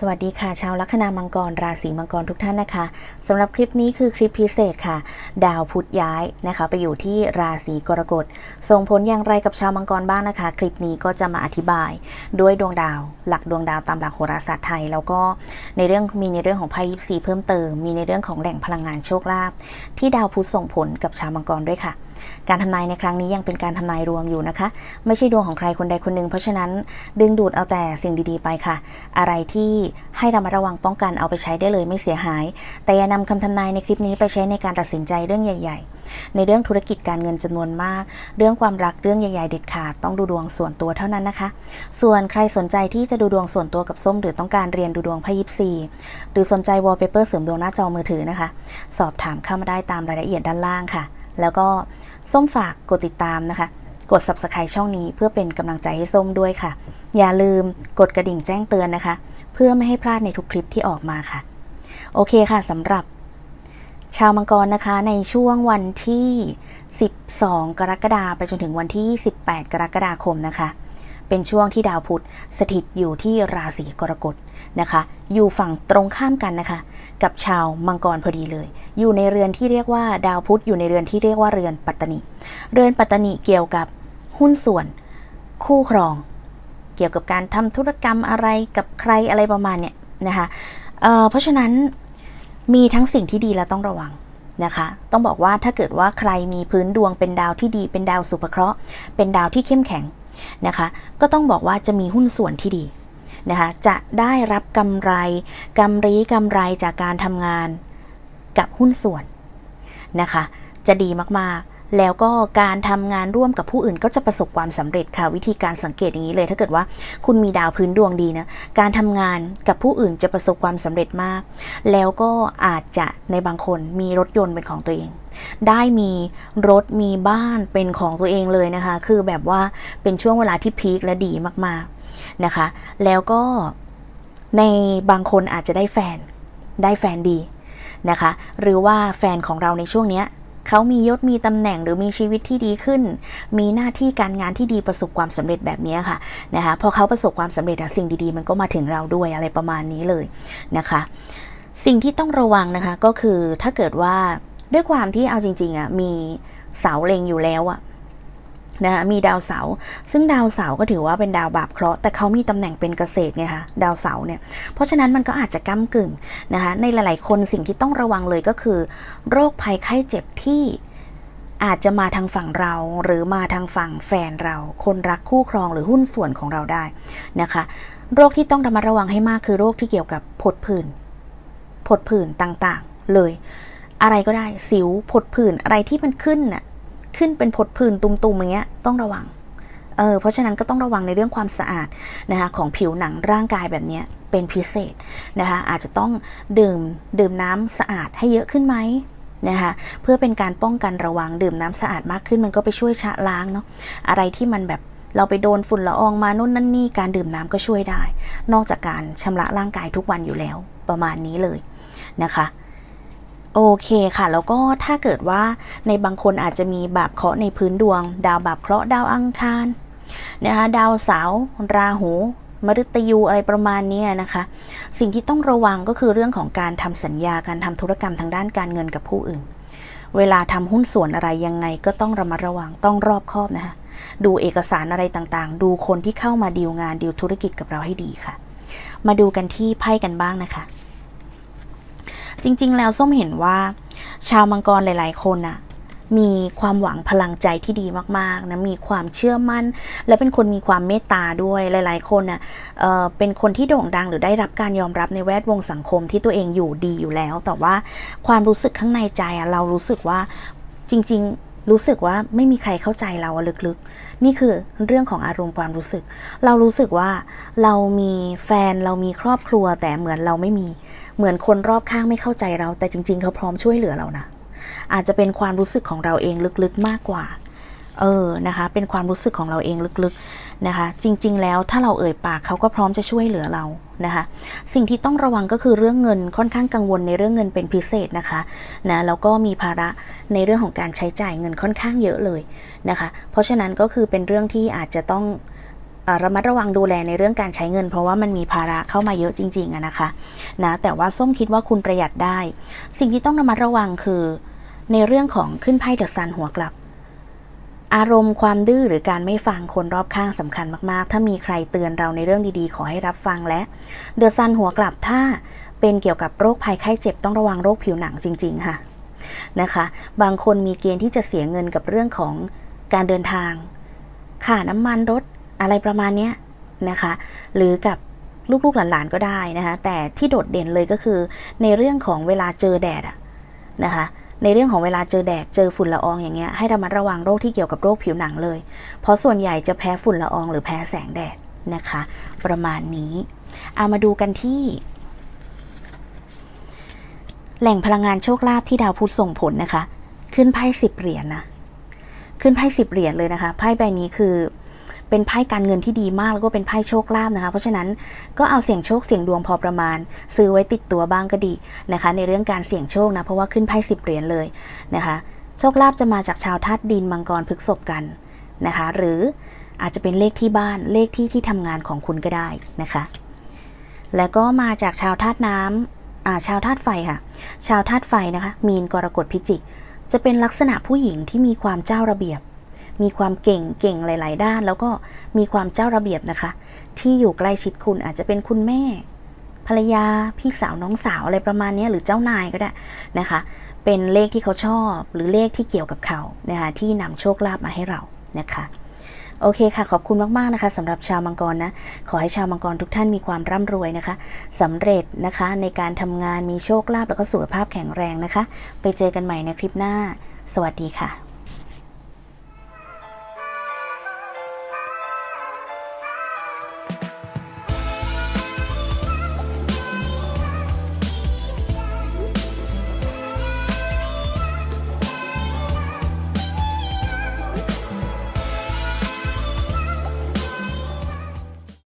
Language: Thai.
สวัสดีค่ะชาวลัคนามังกรราศีมังกรทุกท่านนะคะสำหรับคลิปนี้คือคลิปพิเศษค่ะ ดาวพุธย้ายนะคะ ไปอยู่ที่ราศีกรกฎส่งผลอย่างไรกับชาวมังกรบ้างนะคะ คลิปนี้ก็จะมาอธิบาย ด้วยดวงดาว หลักดวงดาวตามหลักโหราศาสตร์ไทย แล้วก็ในเรื่องมีในเรื่องของไพ่ยิปซีเพิ่มเติมมีในเรื่องของแหล่งพลังงานโชคลาภที่ดาวพุธส่งผลกับชาวมังกรด้วยค่ะ การทำนายในครั้งนี้ยังเป็นการทำนายรวมอยู่นะคะ ไม่ใช่ดวงของใครคนใดคนหนึ่ง เพราะฉะนั้นดึงดูดเอาแต่สิ่งดีๆไปค่ะ อะไรที่ให้ระมัดระวังป้องกันเอาไปใช้ได้เลยไม่เสียหาย แต่อย่านำคำทำนายในคลิปนี้ไปใช้ในการตัดสินใจเรื่องใหญ่ ๆในเรื่องธุรกิจการเงินจำนวนมาก เรื่องความรักเรื่องใหญ่ๆเด็ดขาดต้องดูดวงส่วนตัวเท่านั้นนะคะ ส่วนใครสนใจที่จะดูดวงส่วนตัวกับส้ม หรือต้องการเรียนดูดวงพยิบซีหรือสนใจวอลเปเปอร์เสริมดวงหน้าจอมือถือนะคะ สอบถามเข้ามาได้ตามรายละเอียดด้านล่างค่ะ แล้วก็ ส้มฝากกดติดตามนะคะ กด subscribe ช่องนี้เพื่อเป็นกำลังใจให้ส้มด้วยค่ะ อย่าลืมกดกระดิ่งแจ้งเตือนนะคะ เพื่อไม่ให้พลาดในทุกคลิปที่ออกมาค่ะ โอเคค่ะสำหรับ ชาวมังกรนะคะในช่วงวันที่ 12 กรกฎาคมไปจนถึงวันที่ 18 กรกฎาคมนะคะ เป็นช่วงที่ดาวพุธสถิตอยู่ที่ราศีกรกฎนะคะ อยู่ฝั่งตรงข้ามกันนะคะ กับชาวมังกรพอดีเลย อยู่ในเรือนที่เรียกว่าดาวพุธอยู่ในเรือนที่เรียกว่าเรือนปัตตนิเรือนปัตตนิเกี่ยวกับหุ้นส่วน คู่ครอง เกี่ยวกับการทำธุรกรรมอะไรกับใครอะไรประมาณเนี้ยนะคะเเพราะฉะนั้นมีทั้งสิ่งที่ดีและต้องระวังนะคะ ต้องบอกว่าถ้าเกิดว่าใครมีพื้นดวงเป็นดาวที่ดี เป็นดาวสุภเคราะห์ เป็นดาวที่เข้มแข็งนะคะ ก็ต้องบอกว่าจะมีหุ้นส่วนที่ดี นะคะจะได้รับกำไรกำไรกำไรจากการทำงานกับหุ้นส่วนนะคะ จะดีมากๆ แล้วก็การทำงานร่วมกับผู้อื่นก็จะประสบความสำเร็จค่ะ วิธีการสังเกตอย่างนี้เลย ถ้าเกิดว่าคุณมีดาวพื้นดวงดีนะการทำงานกับผู้อื่นจะประสบความสำเร็จมาก แล้วก็อาจจะในบางคนมีรถยนต์เป็นของตัวเองได้มีรถมีบ้านเป็นของตัวเองเลยนะคะ คือแบบว่าเป็นช่วงเวลาที่พีคและดีมากๆ นะคะ แล้วก็ในบางคนอาจจะได้แฟนได้แฟนดีนะคะ หรือว่าแฟนของเราในช่วงเนี้ยเขามียศมีตำแหน่งหรือมีชีวิตที่ดีขึ้น มีหน้าที่การงานที่ดีประสบความสำเร็จแบบนี้ค่ะนะคะพอเขาประสบความสำเร็จสิ่งดีๆ มันก็มาถึงเราด้วยอะไรประมาณนี้เลยนะคะ สิ่งที่ต้องระวังนะคะก็คือถ้าเกิดว่าด้วยความที่เอาจริงๆอะมีเสาเล็งอยู่แล้วอะ นะคะมีดาวเสาร์ซึ่งดาวเสาร์ก็ถือว่าเป็นดาวบาปเคราะห์แต่เขามีตำแหน่งเป็นเกษตรไงคะดาวเสาร์เนี่ยเพราะฉะนั้นมันก็อาจจะก้ากึ่งนะคะในหลาย ๆ คนสิ่งที่ต้องระวังเลยก็คือ โรคภัยไข้เจ็บที่อาจจะมาทางฝั่งเราหรือมาทางฝั่งแฟนเรา คนรักคู่ครองหรือหุ้นส่วนของเราได้นะคะ โรคที่ต้องระมัดระวังให้มากคือโรคที่เกี่ยวกับผดผื่นผดผื่นต่างๆ เลย อะไรก็ได้สิวผดผื่นอะไรที่มันขึ้นน่ะ ขึ้นเป็นผดผื่นตุ่มๆอย่างเงี้ยต้องระวังเออเพราะฉะนั้นก็ต้องระวังในเรื่องความสะอาดนะคะของผิวหนังร่างกายแบบเนี้ยเป็นพิเศษนะคะอาจจะต้องดื่มดื่มน้ำสะอาดให้เยอะขึ้นไหมนะคะเพื่อเป็นการป้องกันระวังดื่มน้ำสะอาดมากขึ้นมันก็ไปช่วยชะล้างเนาะอะไรที่มันแบบเราไปโดนฝุ่นละอองมานู่นนั่นนี่การดื่มน้ำก็ช่วยได้ นอกจากการชำระร่างกายทุกวันอยู่แล้วประมาณนี้เลยนะคะ โอเคค่ะ แล้วก็ถ้าเกิดว่าในบางคนอาจจะมีบาปเคราะห์ในพื้นดวง ดาวบาปเคราะห์ดาวอังคารนะคะดาวเสาร์ราหูมฤตยูอะไรประมาณนี้นะคะ สิ่งที่ต้องระวังก็คือเรื่องของการทำสัญญาการทำธุรกรรมทางด้านการเงินกับผู้อื่น เวลาทำหุ้นส่วนอะไรยังไงก็ต้องระมัดระวังต้องรอบคอบนะคะดูเอกสารอะไรต่างๆ ดูคนที่เข้ามาดีลงานดีลธุรกิจกับเราให้ดีค่ะ มาดูกันที่ไพ่กันบ้างนะคะ จริง ๆ แล้วส้มเห็นว่า ชาวมังกรหลาย ๆ คนน่ะมีความหวังพลังใจที่ดีมากๆนะมีความเชื่อมั่น และเป็นคนมีความเมตตาด้วยหลาย ๆ คนน่ะเอ่อเป็นคนที่โด่งดังหรือได้รับการยอมรับในแวดวงสังคมที่ตัวเองอยู่ดีอยู่แล้ว แต่ว่าความรู้สึกข้างในใจอะเรารู้สึกว่าจริง ๆ รู้สึกว่าไม่มีใครเข้าใจเราลึกๆ นี่คือเรื่องของอารมณ์ความรู้สึก เรารู้สึกว่าเรามีแฟนเรามีครอบครัวแต่เหมือนเราไม่มี เหมือนคนรอบข้างไม่เข้าใจเรา แต่จริง ๆ เขาพร้อมช่วยเหลือเรานะ อาจจะเป็นความรู้สึกของเราเองลึกๆมากกว่า เออนะคะ เป็นความรู้สึกของเราเองลึกๆนะคะ จริง ๆ แล้วถ้าเราเอ่ยปากเขาก็พร้อมจะช่วยเหลือเรานะคะสิ่งที่ต้องระวังก็คือเรื่องเงินค่อนข้างกังวลในเรื่องเงินเป็นพิเศษนะคะนะแล้วก็มีภาระในเรื่องของการใช้จ่ายเงินค่อนข้างเยอะเลยนะคะ เพราะฉะนั้นก็คือเป็นเรื่องที่อาจจะต้อง ระมัดระวังดูแลในเรื่องการใช้เงิน เพราะว่ามันมีภาระเข้ามาเยอะจริงๆนะคะนะแต่ว่าส้มคิดว่าคุณประหยัดได้ สิ่งที่ต้องระมัดระวังคือ ในเรื่องของขึ้นไพ่เดอะซันหัวกลับ อารมณ์ความดื้อหรือการไม่ฟังคนรอบข้างสำคัญมากๆ ถ้ามีใครเตือนเราในเรื่องดีๆ ขอให้รับฟังและเดอะซันหัวกลับถ้าเป็นเกี่ยวกับโรคภัยไข้เจ็บต้องระวังโรคผิวหนังจริง ๆ ค่ะนะคะ บางคนมีเกณฑ์ที่จะเสียเงินกับเรื่องของการเดินทางค่าน้ำมันรถ อะไรประมาณเนี้ยนะคะ หรือกับลูกๆหลานๆก็ได้นะคะ แต่ที่โดดเด่นเลยก็คือในเรื่องของเวลาเจอแดดอะนะคะในเรื่องของเวลาเจอแดดเจอฝุ่นละอองอย่างเงี้ยให้ระมัดระวังโรคที่เกี่ยวกับโรคผิวหนังเลย เพราะส่วนใหญ่จะแพ้ฝุ่นละอองหรือแพ้แสงแดดนะคะ ประมาณนี้ เอามาดูกันที่ แหล่งพลังงานโชคลาภที่ดาวพุธส่งผลนะคะ ขึ้นไพ่สิบเหรียญนะขึ้นไพ่สิบเหรียญเลยนะคะไพ่ใบนี้คือ เป็นไพ่การเงินที่ดีมากแล้วก็เป็นไพ่โชคลาภนะคะ เพราะฉะนั้นก็เอาเสี่ยงโชคเสี่ยงดวงพอประมาณ ซื้อไว้ติดตัวบ้างก็ดีนะคะ ในเรื่องการเสี่ยงโชคนะเพราะว่าขึ้นไพ่สิบเหรียญเลยนะคะ โชคลาภจะมาจากชาวธาตุดินมังกรพฤกษภกันนะคะ หรืออาจจะเป็นเลขที่บ้านเลขที่ที่ทำงานของคุณก็ได้นะคะ แล้วก็มาจากชาวธาตุน้ำอ่าชาวธาตุไฟค่ะ ชาวธาตุไฟนะคะ มีนกรกฎพิจิก จะเป็นลักษณะผู้หญิงที่มีความเจ้าระเบียบ มีความเก่งเก่งหลาย ๆ ด้าน แล้วก็มีความเจ้าระเบียบนะคะ ที่อยู่ใกล้ชิดคุณอาจจะเป็นคุณแม่ ภรรยาพี่สาวน้องสาวอะไรประมาณนี้หรือเจ้านายก็ได้นะคะ เป็นเลขที่เขาชอบ หรือเลขที่เกี่ยวกับเขานะคะที่นำโชคลาภมาให้เรานะคะโอเคค่ะ ขอบคุณมาก ๆ นะคะสำหรับชาวมังกรนะ ขอให้ชาวมังกรทุกท่านมีความร่ำรวยนะคะสำเร็จนะคะในการทำงานมีโชคลาภแล้วก็สุขภาพแข็งแรงนะคะ ไปเจอกันใหม่ในคลิปหน้า สวัสดีค่ะ